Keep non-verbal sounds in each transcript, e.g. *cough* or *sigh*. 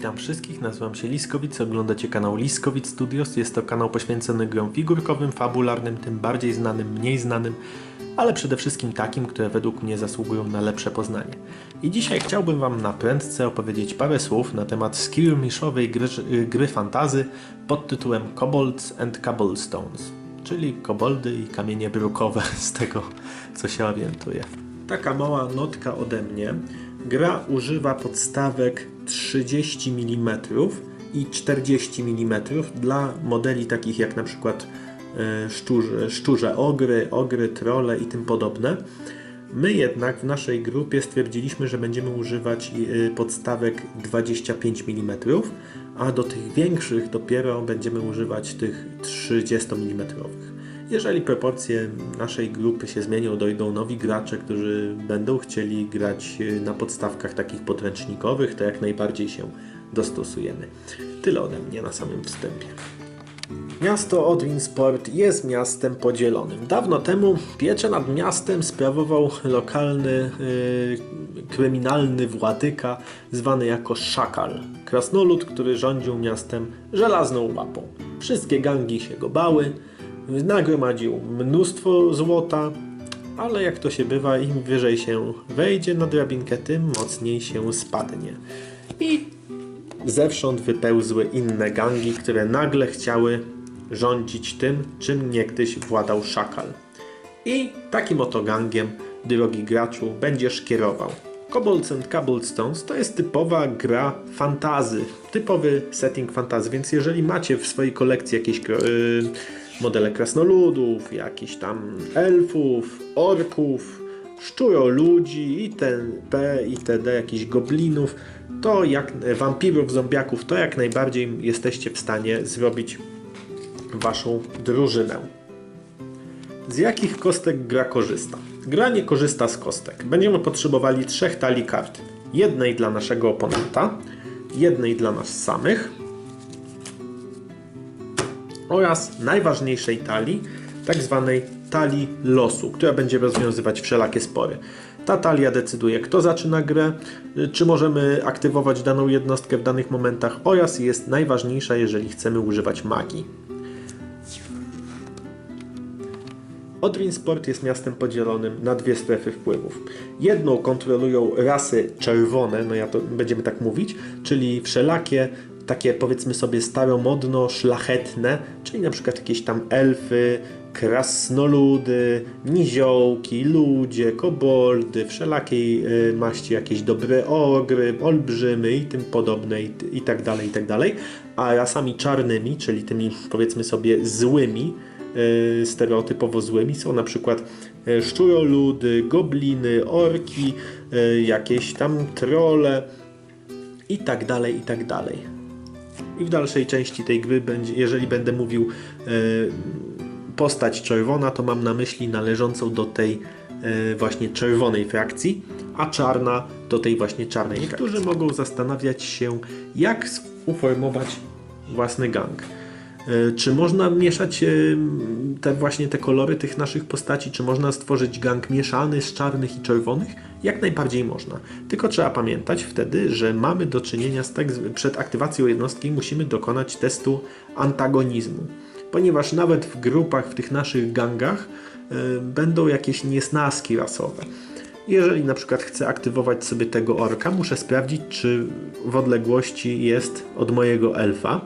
Witam wszystkich, nazywam się Liskowic, oglądacie kanał Liskowic Studios. Jest to kanał poświęcony grom figurkowym, fabularnym, tym bardziej znanym, mniej znanym, ale przede wszystkim takim, które według mnie zasługują na lepsze poznanie. I dzisiaj chciałbym Wam na prędce opowiedzieć parę słów na temat skirmishowej gry, gry fantazy pod tytułem Kobolds and Cobblestones, czyli koboldy i kamienie brukowe *laughs* z tego, co się orientuję. Taka mała notka ode mnie. Gra używa podstawek 30 mm i 40 mm dla modeli takich jak na przykład e, szczurze, szczurze ogry, ogry, trole i tym podobne. My jednak w naszej grupie stwierdziliśmy, że będziemy używać e, podstawek 25 mm, a do tych większych dopiero będziemy używać tych 30 mm. Jeżeli proporcje naszej grupy się zmienią, dojdą nowi gracze, którzy będą chcieli grać e, na podstawkach takich podręcznikowych, to jak najbardziej się dostosujemy. Tyle ode mnie na samym wstępie. Miasto Odrinsport jest miastem podzielonym. Dawno temu pieczę nad miastem sprawował lokalny yy, kryminalny władyka zwany jako Szakal. Krasnolud, który rządził miastem żelazną łapą. Wszystkie gangi się go bały, nagromadził mnóstwo złota, ale jak to się bywa, im wyżej się wejdzie na drabinkę, tym mocniej się spadnie. I zewsząd wypełzły inne gangi, które nagle chciały rządzić tym, czym niegdyś władał szakal. I takim oto gangiem, drogi graczu, będziesz kierował. Kobolds and Cobblestones to jest typowa gra fantazy, typowy setting fantazy, więc jeżeli macie w swojej kolekcji jakieś yy, modele krasnoludów, jakichś tam elfów, orków, szczuroludzi, itp., itd., jakichś goblinów, to jak wampirów, zombiaków, to jak najbardziej jesteście w stanie zrobić waszą drużynę. Z jakich kostek gra korzysta? Gra nie korzysta z kostek. Będziemy potrzebowali trzech talii kart. Jednej dla naszego oponenta, jednej dla nas samych oraz najważniejszej talii, tak zwanej talii losu, która będzie rozwiązywać wszelakie spory. Ta talia decyduje, kto zaczyna grę, czy możemy aktywować daną jednostkę w danych momentach oraz jest najważniejsza, jeżeli chcemy używać magii. Odrin Sport jest miastem podzielonym na dwie strefy wpływów. Jedną kontrolują rasy czerwone, no ja to będziemy tak mówić, czyli wszelakie takie powiedzmy sobie staromodno szlachetne, czyli na przykład jakieś tam elfy, krasnoludy, niziołki, ludzie, koboldy, wszelakiej y, maści jakieś dobre ogry, olbrzymy i tym podobne i, i tak dalej, i tak dalej. A rasami czarnymi, czyli tymi powiedzmy sobie złymi, y, stereotypowo złymi są na przykład y, szczuroludy, gobliny, orki, jakieś tam trole i tak dalej, i tak dalej. I w dalszej części tej gry, będzie, jeżeli będę mówił postać czerwona, to mam na myśli należącą do tej e, właśnie czerwonej frakcji, a czarna do tej właśnie czarnej. Niektórzy mogą zastanawiać się, jak uformować własny gang. E, czy można mieszać e, te właśnie te kolory tych naszych postaci? Czy można stworzyć gang mieszany z czarnych i czerwonych? Jak najbardziej można. Tylko trzeba pamiętać wtedy, że mamy do czynienia z tak, przed aktywacją jednostki musimy dokonać testu antagonizmu ponieważ nawet w grupach, w tych naszych gangach y, będą jakieś niesnaski rasowe. Jeżeli na przykład chcę aktywować sobie tego orka, muszę sprawdzić, czy w odległości jest od mojego elfa.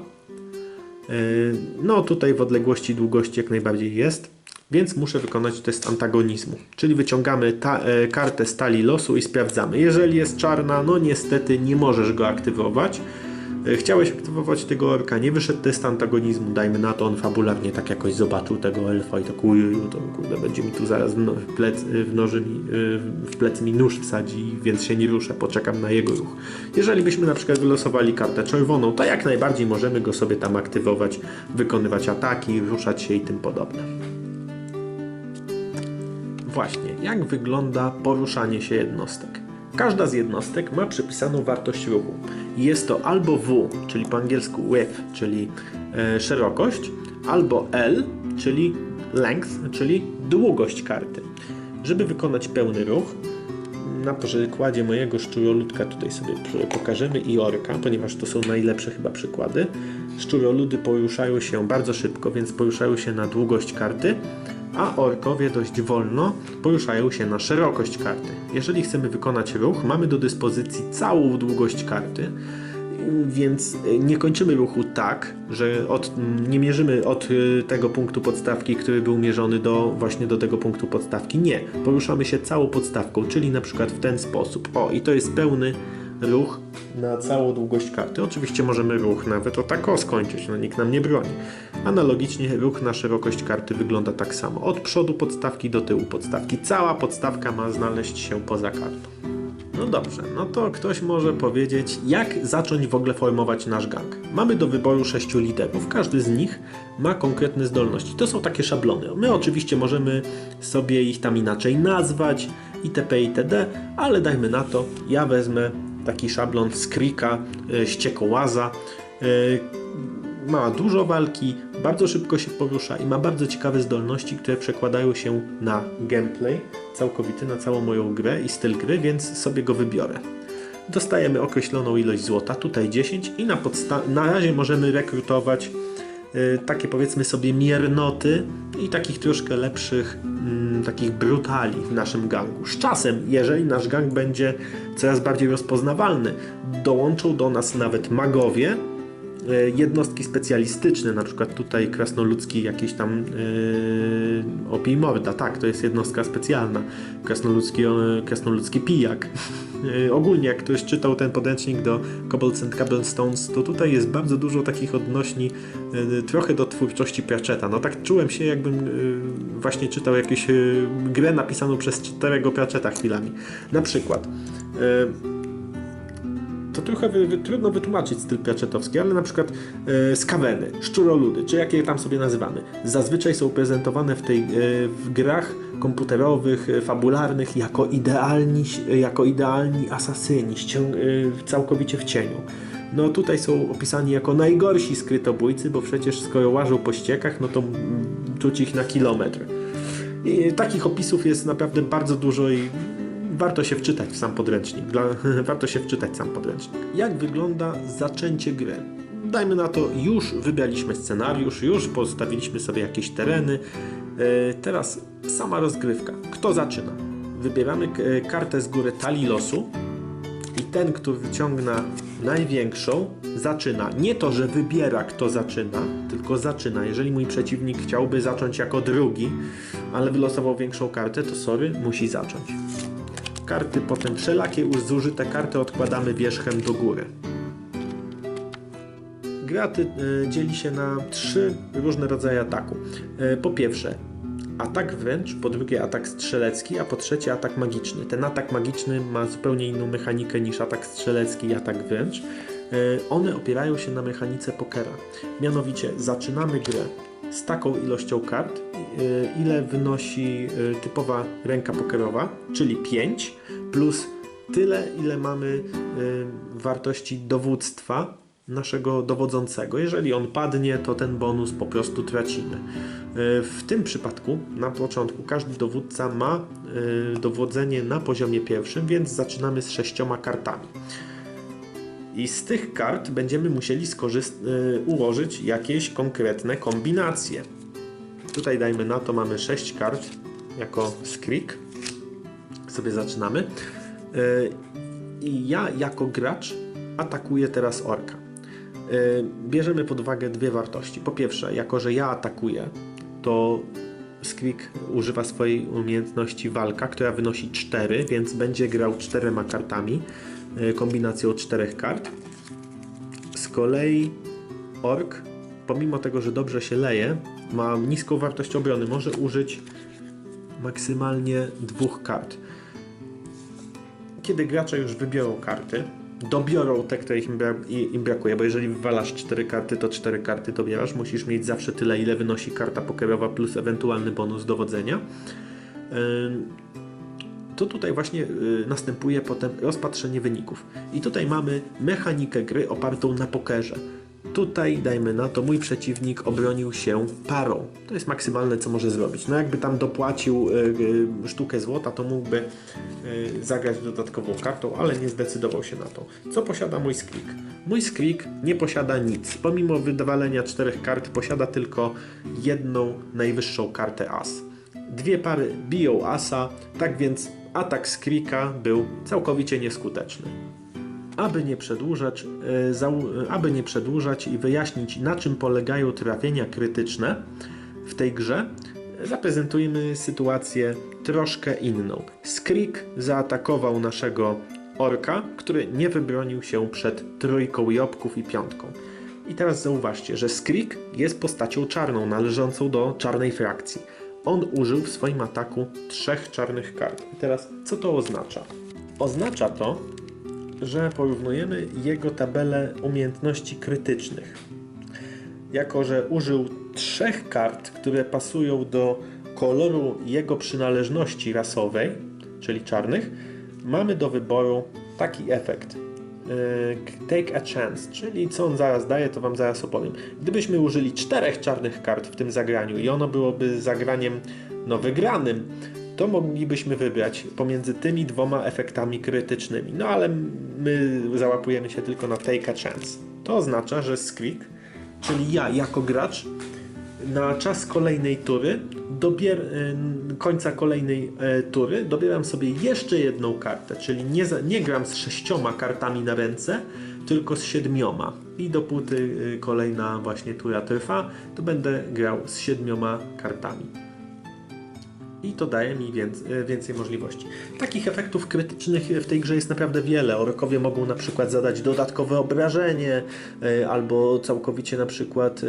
Y, no tutaj w odległości długości jak najbardziej jest, więc muszę wykonać test antagonizmu. Czyli wyciągamy ta, e, kartę stali losu i sprawdzamy. Jeżeli jest czarna, no niestety nie możesz go aktywować. E, chciałeś aktywować tego orka, nie wyszedł test antagonizmu, dajmy na to, on fabularnie tak jakoś zobaczył tego elfa i tak ujuju, to kurde, będzie mi tu zaraz w, plec, w, noży mi, e, w plecy mi nóż wsadzi, więc się nie ruszę, poczekam na jego ruch. Jeżeli byśmy na przykład wylosowali kartę czerwoną, to jak najbardziej możemy go sobie tam aktywować, wykonywać ataki, ruszać się i tym podobne. Właśnie, jak wygląda poruszanie się jednostek? Każda z jednostek ma przypisaną wartość ruchu. Jest to albo W, czyli po angielsku width, czyli e, szerokość, albo L, czyli length, czyli długość karty. Żeby wykonać pełny ruch, na przykładzie mojego szczuroludka tutaj sobie pokażemy i orka, ponieważ to są najlepsze chyba przykłady. Szczuroludy poruszają się bardzo szybko, więc poruszają się na długość karty, a orkowie dość wolno poruszają się na szerokość karty. Jeżeli chcemy wykonać ruch, mamy do dyspozycji całą długość karty, więc nie kończymy ruchu tak, że od, nie mierzymy od y, tego punktu podstawki, który był mierzony do właśnie do tego punktu podstawki. Nie, poruszamy się całą podstawką, czyli na przykład w ten sposób. O, i to jest pełny ruch na całą długość karty. Oczywiście możemy ruch nawet o tak o skończyć, no nikt nam nie broni. Analogicznie ruch na szerokość karty wygląda tak samo. Od przodu podstawki do tyłu podstawki. Cała podstawka ma znaleźć się poza kartą. No dobrze, no to ktoś może powiedzieć, jak zacząć w ogóle formować nasz gang. Mamy do wyboru sześciu liderów, każdy z nich ma konkretne zdolności. To są takie szablony. My oczywiście możemy sobie ich tam inaczej nazwać, itp. itd., ale dajmy na to, ja wezmę taki szablon z Krika, e, ściekołaza. e, Ma dużo walki, bardzo szybko się porusza i ma bardzo ciekawe zdolności, które przekładają się na gameplay całkowity, na całą moją grę i styl gry, więc sobie go wybiorę. Dostajemy określoną ilość złota, tutaj 10 i na, na razie możemy rekrutować takie powiedzmy sobie miernoty i takich troszkę lepszych, mm, takich brutali w naszym gangu. Z czasem, jeżeli nasz gang będzie coraz bardziej rozpoznawalny, dołączą do nas nawet magowie, jednostki specjalistyczne, na przykład tutaj krasnoludzki jakiś tam yy, morda, tak, to jest jednostka specjalna, krasnoludzki, e, krasnoludzki pijak. Ogólnie jak ktoś czytał ten podręcznik do Kobolds and Cobblestones, to tutaj jest bardzo dużo takich odnośni yy, trochę do twórczości Pratchetta. No tak czułem się jakbym yy, właśnie czytał jakąś yy, grę napisaną przez czterego Pratchetta chwilami. Na przykład yy, to trochę wy, wy, trudno wytłumaczyć styl pratchettowski, ale na przykład e, skaweny, szczuroludy, czy jakie tam sobie nazywamy, zazwyczaj są prezentowane w, tej, e, w grach komputerowych, e, fabularnych jako idealni, jako idealni asasyni, ścią- e, całkowicie w cieniu. No tutaj są opisani jako najgorsi skrytobójcy, bo przecież skoro łażą po ściekach, no to czuć ich na kilometr. I takich opisów jest naprawdę bardzo dużo i warto się wczytać w sam podręcznik. Dla, *laughs* warto się wczytać sam podręcznik. Jak wygląda zaczęcie gry? Dajmy na to, już wybraliśmy scenariusz, już postawiliśmy sobie jakieś tereny. E, teraz sama rozgrywka. Kto zaczyna? Wybieramy e, kartę z góry talii losu i ten, kto wyciągna największą, zaczyna. Nie to, że wybiera, kto zaczyna, tylko zaczyna. Jeżeli mój przeciwnik chciałby zacząć jako drugi, ale wylosował większą kartę, to sorry, musi zacząć. Karty potem wszelakie zużyte karty odkładamy wierzchem do góry. Gra ty, y, dzieli się na trzy różne rodzaje ataku. Y, po pierwsze atak wręcz, po drugie atak strzelecki, a po trzecie atak magiczny. Ten atak magiczny ma zupełnie inną mechanikę niż atak strzelecki i atak wręcz. Y, one opierają się na mechanice pokera. Mianowicie zaczynamy grę z taką ilością kart, ile wynosi y, typowa ręka pokerowa, czyli 5, plus tyle, ile mamy y, wartości dowództwa naszego dowodzącego. Jeżeli on padnie, to ten bonus po prostu tracimy. Y, W tym przypadku na początku każdy dowódca ma y, dowodzenie na poziomie pierwszym, więc zaczynamy z sześcioma kartami. I z tych kart będziemy musieli y, ułożyć jakieś konkretne kombinacje. Tutaj dajmy na to, mamy 6 kart jako skrik. Sobie zaczynamy. Y, I ja jako gracz atakuję teraz orka. Y, Bierzemy pod uwagę dwie wartości. Po pierwsze, jako że ja atakuję, to Skrik używa swojej umiejętności walka, która wynosi 4, więc będzie grał czterema kartami, y, kombinacją czterech kart. Z kolei ork, pomimo tego, że dobrze się leje, ma niską wartość obrony, może użyć maksymalnie dwóch kart. Kiedy gracze już wybiorą karty, dobiorą te, które im, bra- im brakuje, bo jeżeli wywalasz cztery karty, to cztery karty dobierasz. Musisz mieć zawsze tyle, ile wynosi karta pokerowa plus ewentualny bonus dowodzenia. To tutaj właśnie y, następuje potem rozpatrzenie wyników. I tutaj mamy mechanikę gry opartą na pokerze. Tutaj, dajmy na to, mój przeciwnik obronił się parą. To jest maksymalne, co może zrobić. No jakby tam dopłacił y, sztukę złota, to mógłby y, zagrać dodatkową kartą, ale nie zdecydował się na to. Co posiada mój skrik? Mój skrik nie posiada nic. Pomimo wydwalenia czterech kart, posiada tylko jedną najwyższą kartę as. Dwie pary biją asa, tak więc atak Skrika był całkowicie nieskuteczny. Aby nie, przedłużać, e, e, aby nie przedłużać i wyjaśnić, na czym polegają trafienia krytyczne w tej grze, zaprezentujemy sytuację troszkę inną. Skrik zaatakował naszego orka, który nie wybronił się przed trójką jobków i piątką. I teraz zauważcie, że Skrik jest postacią czarną, należącą do czarnej frakcji. On użył w swoim ataku trzech czarnych kart. I teraz, co to oznacza? Oznacza to, że porównujemy jego tabelę umiejętności krytycznych. Jako, że użył trzech kart, które pasują do koloru jego przynależności rasowej, czyli czarnych, mamy do wyboru taki efekt. Yy, Take a chance, czyli co on zaraz daje, to Wam zaraz opowiem. Gdybyśmy użyli czterech czarnych kart w tym zagraniu i ono byłoby zagraniem no, wygranym, to moglibyśmy wybrać pomiędzy tymi dwoma efektami krytycznymi. No ale my załapujemy się tylko na take a chance. To oznacza, że Skrik, czyli ja jako gracz, na czas kolejnej tury, dobier, y, końca kolejnej e, tury, dobieram sobie jeszcze jedną kartę, czyli nie, nie gram z sześcioma kartami na ręce, tylko z siedmioma. I dopóty y, kolejna właśnie tura trwa, to będę grał z siedmioma kartami i to daje mi więcej, więcej możliwości. Takich efektów krytycznych w tej grze jest naprawdę wiele. Orkowie mogą na przykład zadać dodatkowe obrażenie, e, albo całkowicie na przykład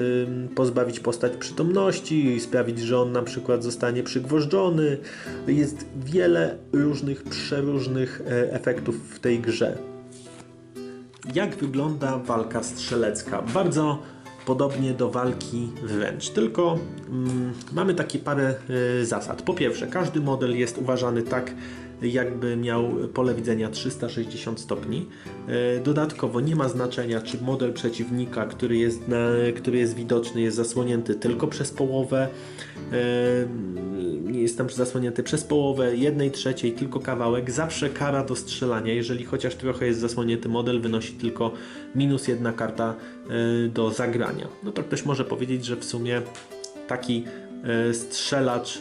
pozbawić postać przytomności sprawić, że on na przykład zostanie przygwożdżony. Jest wiele różnych, przeróżnych e, efektów w tej grze. Jak wygląda walka strzelecka? Bardzo podobnie do walki wręcz, tylko mm, mamy takie parę y, zasad. Po pierwsze, każdy model jest uważany tak, jakby miał pole widzenia 360 stopni. Y, dodatkowo nie ma znaczenia, czy model przeciwnika, który jest, na, który jest widoczny, jest zasłonięty tylko przez połowę, y, jest tam zasłonięty przez połowę, jednej trzeciej, tylko kawałek. Zawsze kara do strzelania, jeżeli chociaż trochę jest zasłonięty model, wynosi tylko minus jedna karta do zagrania. No to ktoś może powiedzieć, że w sumie taki strzelacz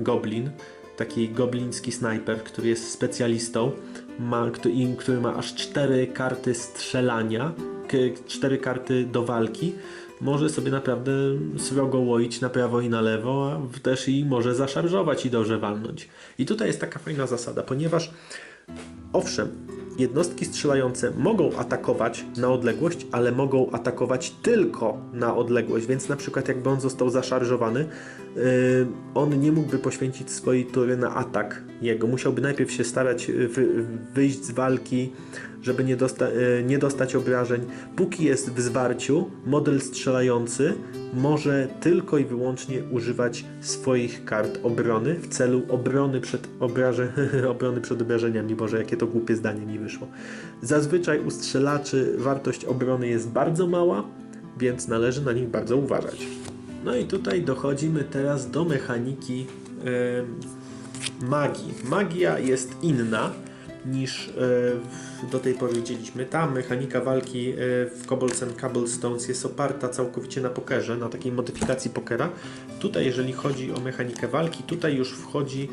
goblin, taki gobliński snajper, który jest specjalistą, ma, który ma aż cztery karty strzelania, cztery karty do walki, może sobie naprawdę srogo łoić na prawo i na lewo, a też i może zaszarżować i dobrze walnąć. I tutaj jest taka fajna zasada, ponieważ owszem, jednostki strzelające mogą atakować na odległość, ale mogą atakować tylko na odległość, więc na przykład jakby on został zaszarżowany, yy, on nie mógłby poświęcić swojej tury na atak jego. Musiałby najpierw się starać wy, wyjść z walki, żeby nie, dosta yy, nie dostać obrażeń. Póki jest w zwarciu, model strzelający może tylko i wyłącznie używać swoich kart obrony w celu obrony przed, obraże, *laughs* obrony przed obrażeniami. Boże, jakie to głupie zdanie mi wyszło. Zazwyczaj u strzelaczy wartość obrony jest bardzo mała, więc należy na nich bardzo uważać. No i tutaj dochodzimy teraz do mechaniki yy, magii. Magia jest inna niż e, do tej pory widzieliśmy. Ta mechanika walki e, w Cobolds and Cobblestones jest oparta całkowicie na pokerze, na takiej modyfikacji pokera. Tutaj, jeżeli chodzi o mechanikę walki, tutaj już wchodzi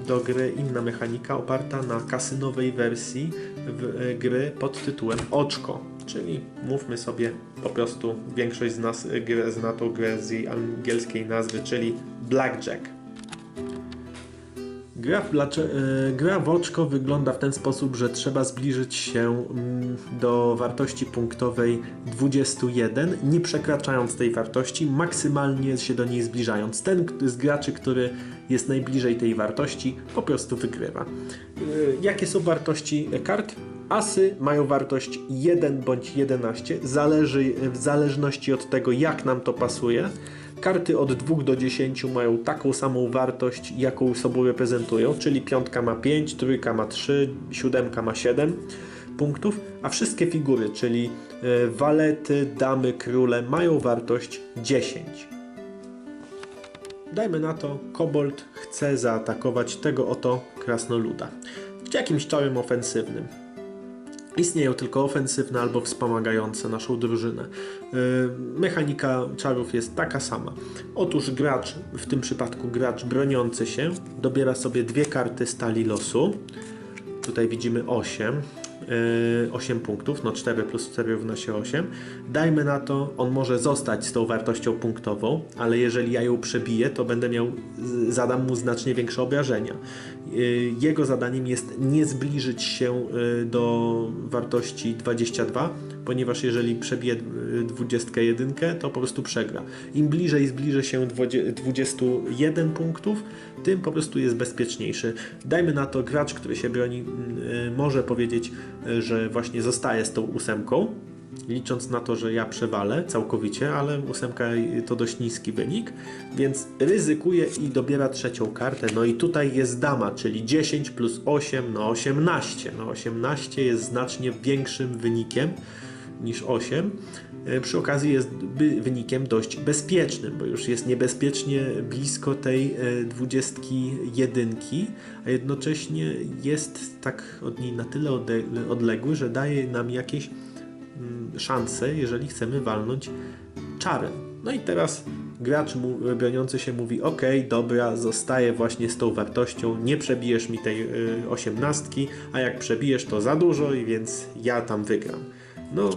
e, do gry inna mechanika oparta na kasynowej wersji gry pod tytułem Oczko. Czyli mówmy sobie po prostu, większość z nas zna tą grę z jej angielskiej nazwy, czyli Blackjack. Gra w, e, gra w oczko wygląda w ten sposób, że trzeba zbliżyć się mm, do wartości punktowej 21, nie przekraczając tej wartości, maksymalnie się do niej zbliżając. Ten z graczy, który jest najbliżej tej wartości, po prostu wygrywa. E, jakie są wartości kart? Asy mają wartość 1 bądź 11, zależy w zależności od tego, jak nam to pasuje. Karty od 2 do 10 mają taką samą wartość, jaką sobą reprezentują, czyli piątka ma 5, trójka ma 3, siódemka ma 7. punktów, a wszystkie figury, czyli e, walety, damy, króle mają wartość 10. Dajmy na to, kobold chce zaatakować tego oto krasnoluda. Jakimś czarem ofensywnym. Istnieją tylko ofensywne albo wspomagające naszą drużynę. Yy, Mechanika czarów jest taka sama. Otóż gracz, w tym przypadku gracz broniący się, dobiera sobie dwie karty stali losu. Tutaj widzimy 8. Yy, 8 punktów, no 4 plus 4 równa się 8. Dajmy na to, on może zostać z tą wartością punktową, ale jeżeli ja ją przebiję, to będę miał, z- zadam mu znacznie większe obrażenia. Yy, Jego zadaniem jest nie zbliżyć się do wartości 22, ponieważ jeżeli przebije yy, 21, to po prostu przegra. Im bliżej zbliży się 20 21 punktów, tym po prostu jest bezpieczniejszy. Dajmy na to, gracz, który się broni, yy, może powiedzieć, yy, że właśnie zostaje z tą ósemką, licząc na to, że ja przewalę całkowicie, ale ósemka y, to dość niski wynik, więc ryzykuje i dobiera trzecią kartę. No i tutaj jest dama, czyli 10 plus 8, no 18. No 18 jest znacznie większym wynikiem niż 8. Y, Przy okazji jest wynikiem dość bezpiecznym, bo już jest niebezpiecznie blisko tej y, 21, a jednocześnie jest tak od niej na tyle odległy, że daje nam jakieś mm, szanse, jeżeli chcemy walnąć czarem. No i teraz gracz mu, broniący się mówi: OK, dobra, zostaję właśnie z tą wartością, nie przebijesz mi tej y, osiemnastki, a jak przebijesz to za dużo i więc ja tam wygram. No,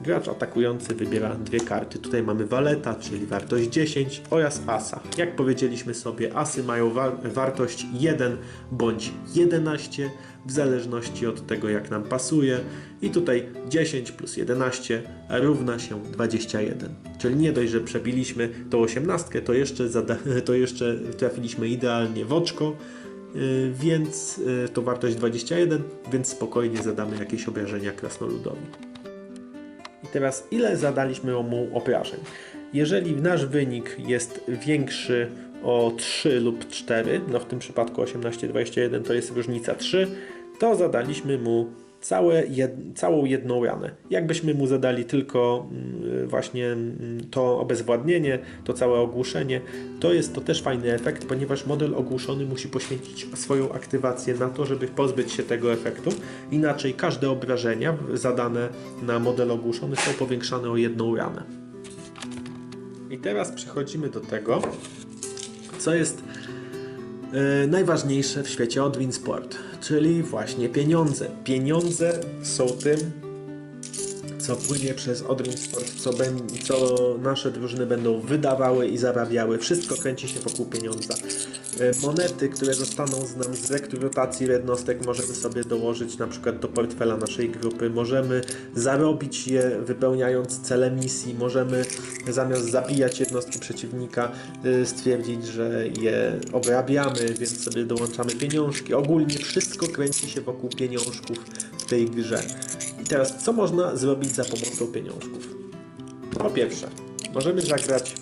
gracz atakujący wybiera dwie karty. Tutaj mamy waleta, czyli wartość 10 oraz asa. Jak powiedzieliśmy sobie, asy mają wa- wartość 1 bądź 11 w zależności od tego jak nam pasuje. I tutaj 10 plus 11 równa się 21. Czyli nie dość, że przebiliśmy tą 18, to jeszcze, *laughs* to jeszcze trafiliśmy idealnie w oczko. Yy, więc yy, to wartość 21, więc spokojnie zadamy jakieś obrażenia krasnoludowi. Teraz ile zadaliśmy mu obrażeń? Jeżeli nasz wynik jest większy o 3 lub 4, no w tym przypadku 18-21 to jest różnica 3, to zadaliśmy mu całe jed, całą jedną ranę. Jakbyśmy mu zadali tylko mm, właśnie mm, to obezwładnienie, to całe ogłuszenie, to jest to też fajny efekt, ponieważ model ogłuszony musi poświęcić swoją aktywację na to, żeby pozbyć się tego efektu. Inaczej każde obrażenia zadane na model ogłuszony są powiększane o jedną ranę. I teraz przechodzimy do tego, co jest najważniejsze w świecie Odwin Sport, czyli właśnie pieniądze. Pieniądze są tym, co płynie przez Odwin Sport, co, ben- co nasze drużyny będą wydawały i zarabiały. Wszystko kręci się wokół pieniądza. E, Monety, które zostaną z nam z rekrutacji jednostek, możemy sobie dołożyć na przykład do portfela naszej grupy. Możemy zarobić je wypełniając cele misji. Możemy zamiast zabijać jednostki przeciwnika y, stwierdzić, że je obrabiamy, więc sobie dołączamy pieniążki. Ogólnie wszystko kręci się wokół pieniążków w tej grze. I teraz co można zrobić za pomocą pieniążków? Po pierwsze, możemy zagrać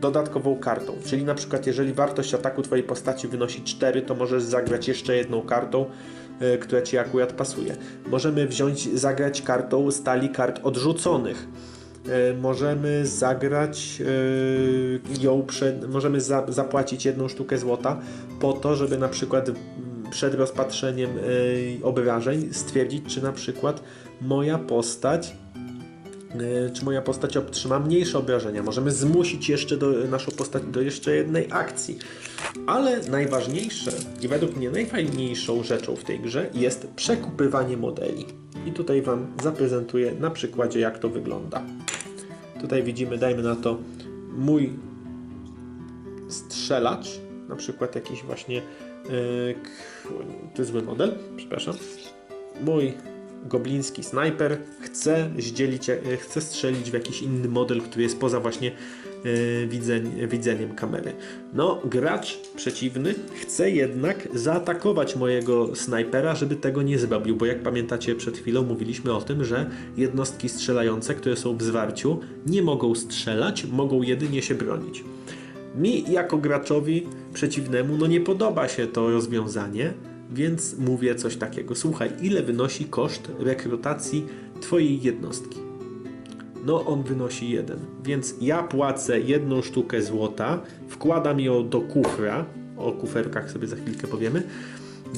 dodatkową kartą, czyli na przykład jeżeli wartość ataku Twojej postaci wynosi 4, to możesz zagrać jeszcze jedną kartą, y, która Ci akurat pasuje. Możemy wziąć, zagrać kartą stali kart odrzuconych. Y, Możemy zagrać y, ją przed, możemy za, zapłacić jedną sztukę złota po to, żeby na przykład mm, przed rozpatrzeniem y, obrażeń stwierdzić, czy na przykład moja postać y, czy moja postać otrzyma mniejsze obrażenia. Możemy zmusić jeszcze do, naszą postać do jeszcze jednej akcji. Ale najważniejsze i według mnie najfajniejszą rzeczą w tej grze jest przekupywanie modeli. I tutaj Wam zaprezentuję na przykładzie, jak to wygląda. Tutaj widzimy, dajmy na to, mój strzelacz, na przykład jakiś właśnie, yy, to jest zły model, przepraszam, mój gobliński snajper chce zdzielić, e, chce strzelić w jakiś inny model, który jest poza właśnie e, widzeń, widzeniem kamery. No, gracz przeciwny chce jednak zaatakować mojego snajpera, żeby tego nie zrobił, bo jak pamiętacie przed chwilą mówiliśmy o tym, że jednostki strzelające, które są w zwarciu, nie mogą strzelać, mogą jedynie się bronić. Mi jako graczowi przeciwnemu no nie podoba się to rozwiązanie, Więc mówię coś takiego. Słuchaj, ile wynosi koszt rekrutacji Twojej jednostki? No, on wynosi jeden. Więc ja płacę jedną sztukę złota, wkładam ją do kufra. O kuferkach sobie za chwilkę powiemy.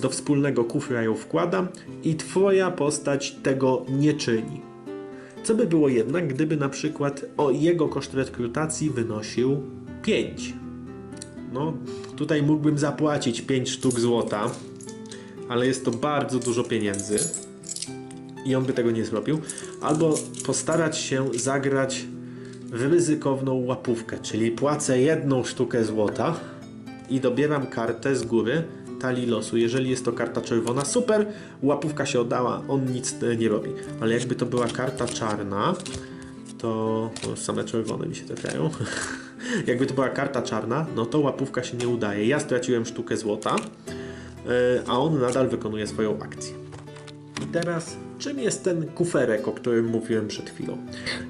Do wspólnego kufra ją wkładam i Twoja postać tego nie czyni. Co by było jednak, gdyby na przykład o jego koszt rekrutacji wynosił 5? No, tutaj mógłbym zapłacić 5 sztuk złota, ale jest to bardzo dużo pieniędzy i on by tego nie zrobił. Albo postarać się zagrać w ryzykowną łapówkę, czyli płacę jedną sztukę złota i dobieram kartę z góry talii losu. Jeżeli jest to karta czerwona, super, łapówka się oddała, on nic nie robi. Ale jakby to była karta czarna, to o, same czerwone mi się trafiają. *laughs* jakby to była karta czarna, no to łapówka się nie udaje. Ja straciłem sztukę złota, e, a on nadal wykonuje swoją akcję. I teraz, czym jest ten kuferek, o którym mówiłem przed chwilą?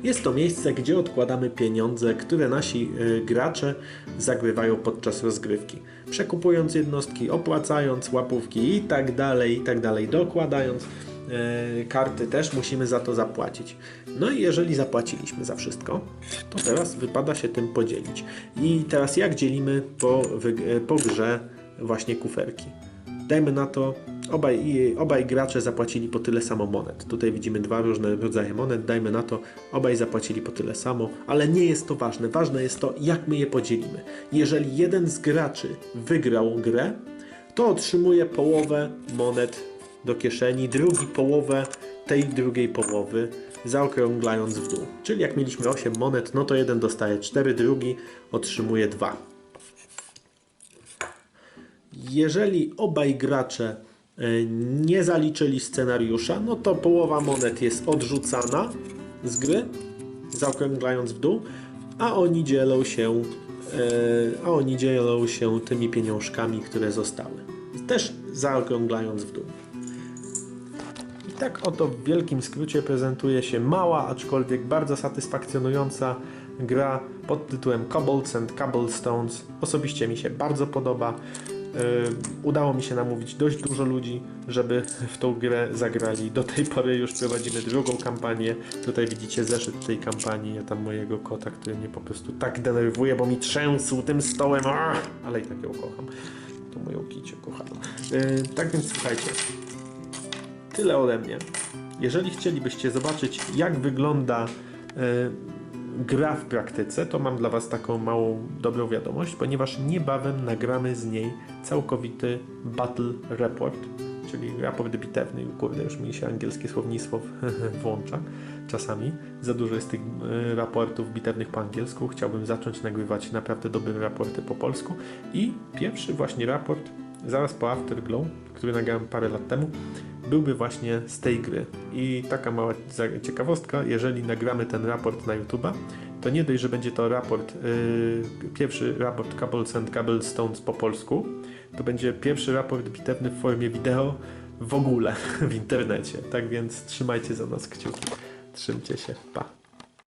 Jest to miejsce, gdzie odkładamy pieniądze, które nasi y, gracze zagrywają podczas rozgrywki. Przekupując jednostki, opłacając łapówki i tak dalej, i tak dalej, dokładając karty też musimy za to zapłacić. No i jeżeli zapłaciliśmy za wszystko, to teraz wypada się tym podzielić. I teraz jak dzielimy po, wyg- po grze właśnie kuferki? Dajmy na to, obaj, obaj gracze zapłacili po tyle samo monet. Tutaj widzimy dwa różne rodzaje monet. Dajmy na to, obaj zapłacili po tyle samo, ale nie jest to ważne. Ważne jest to, jak my je podzielimy. Jeżeli jeden z graczy wygrał grę, to otrzymuje połowę monet do kieszeni, drugi połowę tej drugiej połowy, zaokrąglając w dół. Czyli jak mieliśmy 8 monet, no to jeden dostaje 4, drugi otrzymuje 2. Jeżeli obaj gracze e, nie zaliczyli scenariusza, no to połowa monet jest odrzucana z gry, zaokrąglając w dół, a oni dzielą się, e, a oni dzielą się tymi pieniążkami, które zostały. Też zaokrąglając w dół. Tak oto w wielkim skrócie prezentuje się mała, aczkolwiek bardzo satysfakcjonująca gra pod tytułem Cobbles and Cobblestones. Osobiście mi się bardzo podoba. Yy, udało mi się namówić dość dużo ludzi, żeby w tą grę zagrali. Do tej pory już prowadzimy drugą kampanię. Tutaj widzicie zeszyt tej kampanii. Ja tam mojego kota, który mnie po prostu tak denerwuje, bo mi trzęsł tym stołem. Ach, ale i tak ją kocham. To moją kicię kochaną. Yy, tak więc słuchajcie. Tyle ode mnie. Jeżeli chcielibyście zobaczyć, jak wygląda e, gra w praktyce, to mam dla Was taką małą dobrą wiadomość, ponieważ niebawem nagramy z niej całkowity Battle Report, czyli raport bitewny. Kurde, już mi się angielskie słownictwo *laughs* włącza czasami. Za dużo jest tych e, raportów bitewnych po angielsku. Chciałbym zacząć nagrywać naprawdę dobre raporty po polsku. I pierwszy właśnie raport, zaraz po Afterglow, który nagrałem parę lat temu, byłby właśnie z tej gry. I taka mała ciekawostka, jeżeli nagramy ten raport na YouTube'a, to nie dość, że będzie to raport, yy, pierwszy raport Couples and Cobblestones po polsku, to będzie pierwszy raport bitewny w formie wideo w ogóle *laughs* w internecie. Tak więc trzymajcie za nas kciuki. Trzymcie się. Pa.